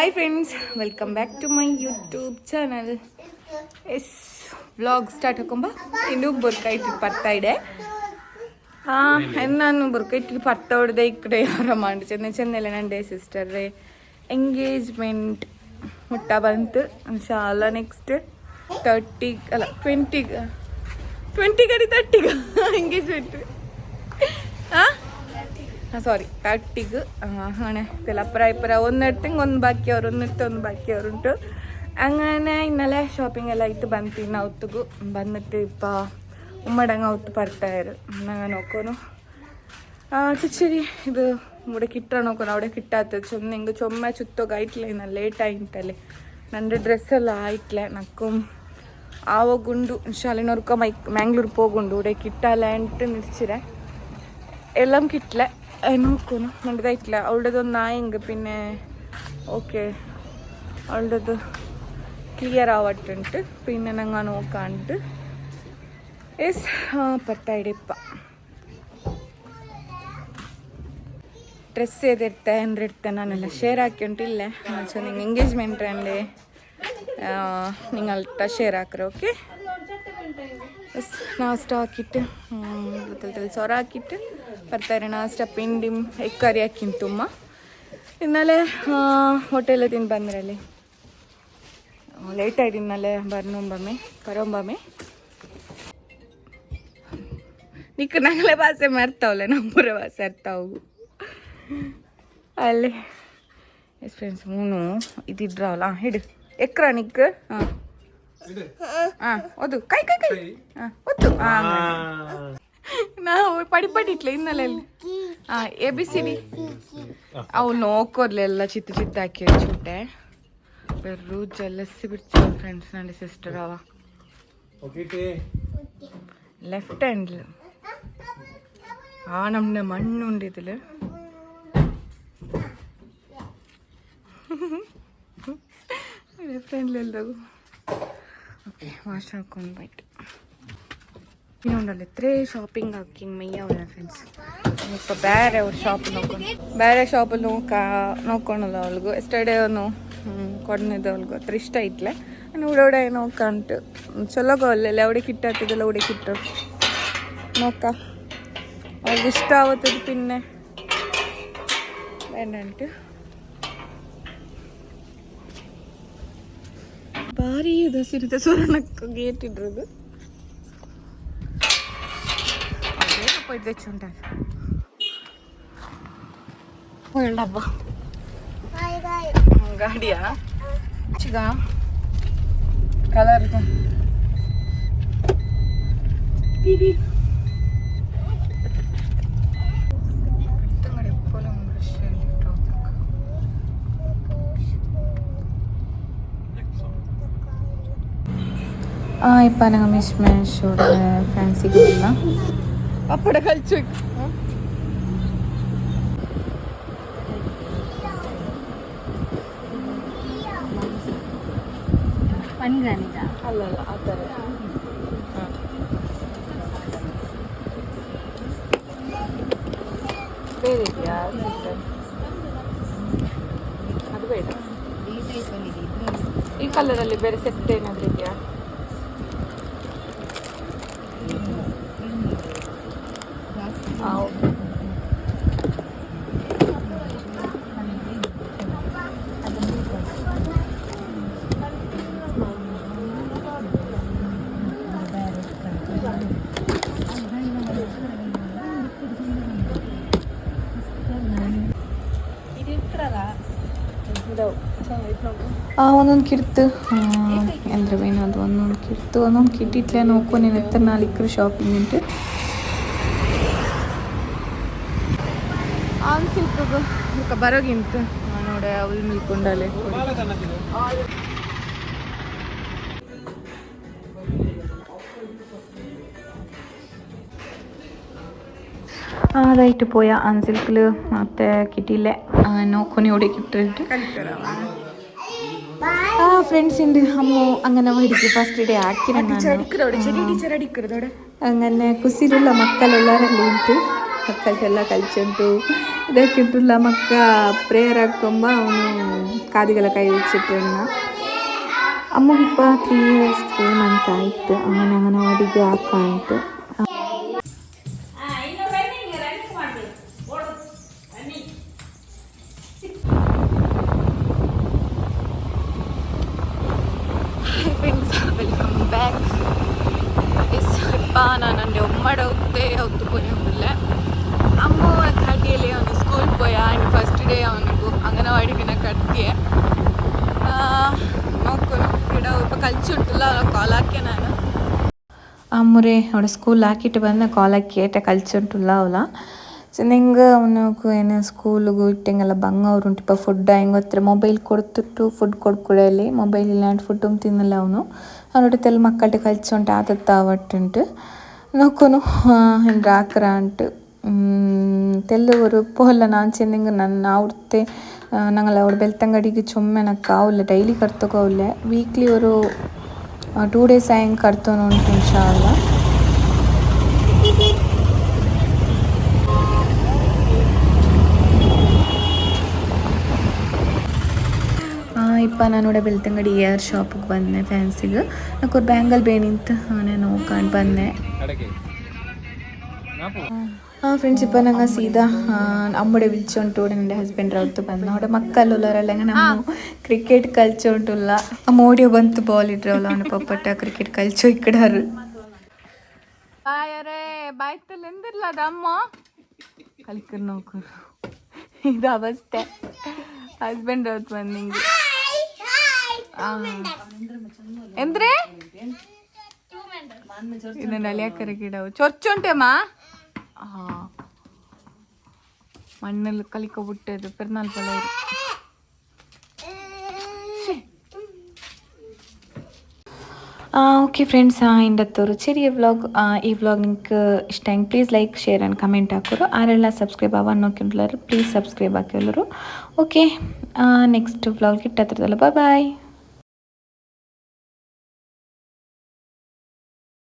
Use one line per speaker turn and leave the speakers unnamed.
Hi friends welcome back to my YouTube channel S vlog start ಹಾಕೊಂಬ. ಇನ್ನೂ ಬರ್ಕ ಇಟ್ಟಿಗೆ ಬರ್ತಾ ಇದೆ. ನಾನು ಬರ್ಕ ಇಟ್ಟಿಗೆ ಬರ್ತಾ ಹೊಡೆದೆ ಈ ಕಡೆ ಯಾರ ಮಾಡಿ ಚೆನ್ನ ಚೆನ್ನೆಲ್ಲ ನನ್ನ ಡೇ ಸಿಸ್ಟರ್ ಎಂಗೇಜ್ಮೆಂಟ್ ಮುಟ್ಟ ಬಂತು. ಶಾಲ ನೆಕ್ಸ್ಟ್ ತರ್ಟಿಗೆ ಅಲ್ಲ ಟ್ವೆಂಟಿಗೆ ಟ್ವೆಂಟಿ ತರ್ಟಿಗೆ ಎಂಗೇಜ್ಮೆಂಟ್ ಸಾರಿ ತರ್ಟಿಗೆ അങ്ങനെ അപ്പുറം ഇപ്പുറം ഒന്നിട്ടെങ്കിൽ ഒന്ന് ബാക്കിയവർ ഒന്നിട്ട് ഒന്ന് ബാക്കിയവരുണ്ട് അങ്ങനെ ഇന്നലെ ഷോപ്പിംഗ് എല്ലാം ആയിട്ട് ಬಂತು ಇನ್ನು ಅವತ್ತಿಗೂ ಬಂದಿಟ್ಟು ಇಪ್ಪ ಉಮ್ಮಡಂಗ ಅವತ್ತು ಬರ್ತಾಯಿರು ನಂಗೆ ನೋಕೋನು ಚಿಚ್ಚರಿ ಇದು ഇവിടെ കിട്ടണം നോക്കണം അവിടെ കിട്ടാത്തത് ചൊന്ന എങ്കിൽ ചുമ ചുത്തൊക്കെ ആയിട്ടില്ല ഇന്ന് ലേറ്റ് ആയിട്ടല്ലേ ನನ್ನ ಡ್ರೆಸ್ ಎಲ್ಲ ಆಯ್ತಲೆ ನಕ್ಕು ಆವಾಗುಂಡು ಶಾಲಿನವ್ರಕ ಮೈ ಮ್ಯಾಂಗ್ಳೂರ್ പോകുണ്ട് ഇവിടെ കിട്ടാല എന്നിട്ട് നിരിച്ചിരെ എല്ലാം കിട്ടില്ല നോക്കുന്നു നല്ലതായിട്ടില്ല അവളുടേതൊന്ന് ആയെങ്കിൽ പിന്നെ ഓക്കെ അവളുടേത് ക്ലിയർ ആവട്ടുണ്ട് പിന്നെ ഞങ്ങൾ നോക്കാണ്ട് എസ് പത്തായിടിപ്പ ಡ್ರೆಸ್ ಏದಿರ್ತೆ ಅಂದ್ರೆ ಇರ್ತೆ ನಾನೆಲ್ಲ ಶೇರ್ ಹಾಕಿ ಉಂಟಿಲ್ಲ ಸೊ ನಿಂಗೆ ಎಂಗೇಜ್ಮೆಂಟ್ ಅಂಡೆ നിങ്ങൾട്ട ഷെയർ ആക്കറ ഓക്കെ നാസ്റ്റ് ಹಾಕಿಟ್ಟು ತಲೆ ಸೊರ ಹಾಕಿಟ್ಟು ಬರ್ತಾರೆ ನಾಷ್ಟ ಪಿಂಡಿ ಎಗ್ ಕರಿ ಹಾಕಿನ್ ತುಂಬ. ಇನ್ನಲೆ ಹೋಟೆಲ್ ತಿಂದು ಬಂದ್ರಲ್ಲಿ. ಲೇಟ್ ಆಯ್ತು ಇನ್ನಲೆ ಬರ್ನೊಂಬಮ್ಮೆ ಕರೊಂಬಮ್ಮೆ ನಿಕ್ಕ ನಂಗಲೆ ಭಾಷೆ ಮರ್ತಾವಲ್ಲ ನಮ್ಮೂರ ಭಾಷೆ ಅರ್ತಾವು ಅಲ್ಲಿ ಎಸ್ ಫ್ರೆಂಡ್ಸ್ ಮೂನು ಇದಿದ್ರವಲ್ಲ ಹಿಡು ಎಕ್ರ ನಿಕ್? ಹಾಂ. ಹಾಂ ಒದು ಕೈ ಕೈ ಕೈ. ಹಾಂ ಒತ್ತು. ಹಾಂ ನಾವು ಪಡಿ ಪಡಿ ಇಟ್ಲೆ ಇನ್ನಲ್ಲ ಹಾಂ ಎ ಬಿ ಸಿ ಡಿ ಅವು ನೋಕೋರ್ಲೆಲ್ಲ ಚಿತ್ತ ಚಿತ್ತ ಹಾಕಿ ಚೂಟೆ ಬೆರ್ರು ಜಲಸಿ ಬಿಡ್ತೀವಿ ಫ್ರೆಂಡ್ಸ್ ನನ್ನ ಸಿಸ್ಟರ್ ಅವ ಲೆಫ್ಟ್ ಹ್ಯಾಂಡ್ ಆ ನಮ್ನೆ ಮಣ್ಣು ಉಂಡಿದಿಲ್ಲ ಫ್ರೆಂಡ್ಲೆಲ್ಲದು ಓಕೆ ವಾಶ್ ಹಾಕೊಂಡು ಬೈಟ್ പിന്നെ ഉണ്ടല്ലോ ഇത്രയും ഷോപ്പിംഗ് ആക്കി മെയ്യാവില്ല ഫ്രണ്ട്സ് ഇപ്പോൾ വേറെ ഒരു ഷോപ്പ് നോക്കണം ಬೇರೆ ಶಾಪಲ್ಲಿ ನೋಕಾ ನೋಕ್ಕೊಳಲ್ಲ ಅವಳಿಗೂ ಎಸ್ಟರ್ಡೇ ಅವನು ಕೊಡ್ನಿದ್ದು ಅವಳಿಗೂ ಹತ್ರ ಇಷ್ಟ ಐತ್ಲೆ ಉಡೋಡೆ ನೋಕಂಟು ಚಲೋಗೋ ಅಲ್ಲೆಲ್ಲ ಅವಡೆ ಕಿಟ್ಟಾಗ್ತದಲ್ಲ ಅವಡೆ ಕಿಟ್ಟು ನೋಕ ಅವ್ಳಿಗೆ ಇಷ್ಟ ಆಗುತ್ತದೆ ಪಿನ್ನೆ ಬೇಡಂಟು ಭಾರಿ ಇದು ಸಿರಿತ ಸುವರ್ಣಕ್ಕೆ ಗೇಟ್ ಇಡ್ರದು పోయి తెచ్చుంటాను పోయిండబ్బా గాడియా మంచిగా కలర్ ഇപ്പം ഞങ്ങൾ മിഷ് മാഷോടെ ഫാൻസി കൊടുക്കാം പപ്പട കളിച്ചു അല്ലല്ല ആ ಥರ ಬೇರೆ ಇದೆಯಾ ಅದು ಬೇಡ ಈ ಕಲರಲ್ಲಿ ಬೇರೆ ಸೆಟ್ ಏನಾದರೂ ಇದೆಯಾ ಒಂದೊಂದು ಕಿಡ್ತು ಅಂದ್ರೆ ಏನದು ಒಂದೊಂದು ಕಿಡ್ತು ಒಂದೊಂದು ಕಿಟ್ಟಿಟ್ಲೆ ನೋಕೊ ನೀನು ಎತ್ತರ ನಾಲ್ಕು ಶಾಪಿಂಗ್ ಉಂಟು ಆನ್ ಸಿಲ್ಕ್ ಬರೋಗಿಂತ ನೋಡ ಅವಳು ನಿಲ್ಕೊಂಡಲೆ അതായിട്ട് പോയ അൻസിൽക്കിൽ മറ്റേ കിട്ടിയില്ല നോക്കൊനി ഇവിടെ കിട്ടിയിട്ട് ആ ഫ്രണ്ട്സ് ഉണ്ട്. അമ്മോ അങ്ങനെ ഫസ്റ്റ് ഡേ ആക്കിരുന്നാണ് അങ്ങനെ കുസിലുള്ള മക്കളുള്ളവരല്ലേട്ട്
ಮಕ್ಕಳಿಗೆಲ್ಲ ಕಲಿಚುಂಟು ಇದಕ್ಕಿಂಟುಲ್ಲ ಮಕ್ಕ ಪ್ರೇಯರ್ ಹಾಕೊಂಬ ಅವನು ಕಾದಿಗೆಲ್ಲ ಕೈ വെച്ചിട്ടുണ്ട ಅಮ್ಮಗೆ ಇಪ್ಪ ത്രീ ಇಯರ್ಸ್ ತ್ರೀ ಮಂತ್ಸ್ ಆಯಿತು അങ്ങനെ അങ്ങനെ ಅಡಿಗೆ ನಾನೊಂದು ಒಮ್ಮಡೋಗ್ತೇ ಹೊತ್ತು ಪೋಯೋದಿಲ್ಲ ಅಮ್ಮ ಘಾಟಿಯಲ್ಲಿ ಅವನು ಸ್ಕೂಲ್ ಪೋಯ ಆ್ಯಂಡ್ ಫಸ್ಟ್ ಡೇ ಅವನು ಅಂಗನವಾಡಿಗಿನ ಕಟ್ತಿಯೇ ನೋಡ್ಕೊಂಡು ಗಿಡ ಒಬ್ಬ ಕಲ್ಚುಟ್ಟಲ್ಲ ಕಾಲ್ ಹಾಕಿ ನಾನು. ಅಮ್ಮರೇ, ಅವಳ ಸ್ಕೂಲ್ ಹಾಕಿಟ್ಟು ಬಂದ ಕಾಲ್ ಹಾಕಿ ಏಟ ಕಲ್ಚುಂಟುಲ್ಲ ಅವಳ. ಸೊ ನಿಂಗೆ ಅವನಕ್ಕೆ ಏನು ಸ್ಕೂಲಿಗೂ ಇಟ್ಟಂಗೆಲ್ಲ ಬಂಗ ಅವ್ರು ಉಂಟಿಪ್ಪ ಫುಡ್ ಹೆಂಗೆ ಹತ್ರ ಮೊಬೈಲ್ ಕೊಡ್ತಿಟ್ಟು ಫುಡ್ ಕೊಡ್ಕೊಡಲಿ ಮೊಬೈಲ್ ಇಲ್ಲಾಂಡ್ ಫುಡ್ ತಿನ್ನಲ್ಲ ಅವನು. ಅವನೊಟ್ಟು ತೆಲ್ ಮಕ್ಕಳ್ಗೆ ಕಲಿಸಿ ಉಂಟು ಆತತ್ತ ಅವಟ್ಟುಂಟು ನೋಕೋನು ಹಿಂಗೆ ಹಾಕ್ರ ಅಂಟು ತೆಲ್ಲವರು ಪೋಲ್ಲ ನಾನು ಚೆನ್ನಿಂಗ್ ನನ್ನ ಅವ್ರತ್ತೆ ನಂಗಲ್ಲ ಅವ್ರ ಬೆಲ್ತಂಗಡಿಗೆ ಚೊಮ್ಮೆ ನಕ್ಕ ಅವಲ್ಲ ಡೈಲಿ ಕರ್ತೋಗವಲ್ಲೆ ವೀಕ್ಲಿ ಅವರು ಟೂ ಡೇಸ್ ಹೆಂಗೆ ಕರ್ತೋನು ಉಂಟು ಇನ್ಶಾ ಸ್ವಲ್ಪ ನಾನು ಬೆಳ್ತಂಗಡಿ ಇಯರ್ വന്ന ಬಂದೆ ಫ್ಯಾನ್ಸಿಗೆ ನಾಕು ಬ್ಯಾಂಗಲ್ ಬೇಣಿಂತ ಅವನೇ ನೋಡ್ಕೊಂಡು ಬಂದೆ ಹಾಂ ಫ್ರೆಂಡ್ಸ್ ഇപ്പം ഞങ്ങൾ സീത അമ്മയുടെ വിളിച്ചോണ്ടോടെ എന്റെ ഹസ്ബൻഡ് അടുത്ത് വന്നു. അവിടെ മക്കളുള്ളവരല്ല അങ്ങനെ ക്രിക്കറ്റ് കളിച്ചോണ്ടുള്ള. അമ്മ ഓടിയോ ബന്ത് ബോൾ ഇട്ടോളൂ അവന് പൊപ്പട്ട ക്രിക്കറ്റ് കളിച്ചു ഇക്കിടാറ് ഭയത്തിൽ എന്തില്ല അത് അമ്മ? കളിക്കുന്ന നോക്കുന്നു ഇത് അവസ്ഥ. ഹസ്ബൻഡ് അടുത്ത് വന്നെങ്കിൽ ಎಂದ್ರೆ ಇದನ್ನ ಅಳಿಯಾಕರ ಗಿಡವು ಚೊರ್ಚುಂಟೆಮ್ಮ ಮಣ್ಣಲ್ಲಿ ಕಲಿಕೊಬಿಟ್ಟದು ಪೆರ್ನಾಲ್ ಪಲವರು ಓಕೆ ಫ್ರೆಂಡ್ಸ್ ಇಂಡತ್ತೋರು ಚೆರಿಯ ವ್ಲಾಗ್ ಈ ವ್ಲಾಗ್ ನಿಮ್ಗೆ ಇಷ್ಟ ಹೆಂಗೆ please like share and comment ಹಾಕೋರು ಆರೆಲ್ಲ ಸಬ್ಸ್ಕ್ರೈಬ್ ಆವ ಅನ್ನೋಕ್ಕಿಂಟ್ಲಾರ ಪ್ಲೀಸ್ ಸಬ್ಸ್ಕ್ರೈಬ್ ಹಾಕಿಲ್ಲರು ಓಕೆ ನೆಕ್ಸ್ಟ್ ವ್ಲಾಗ್ ಇಟ್ಟ ಬಾಯ್ ಬಾಯ್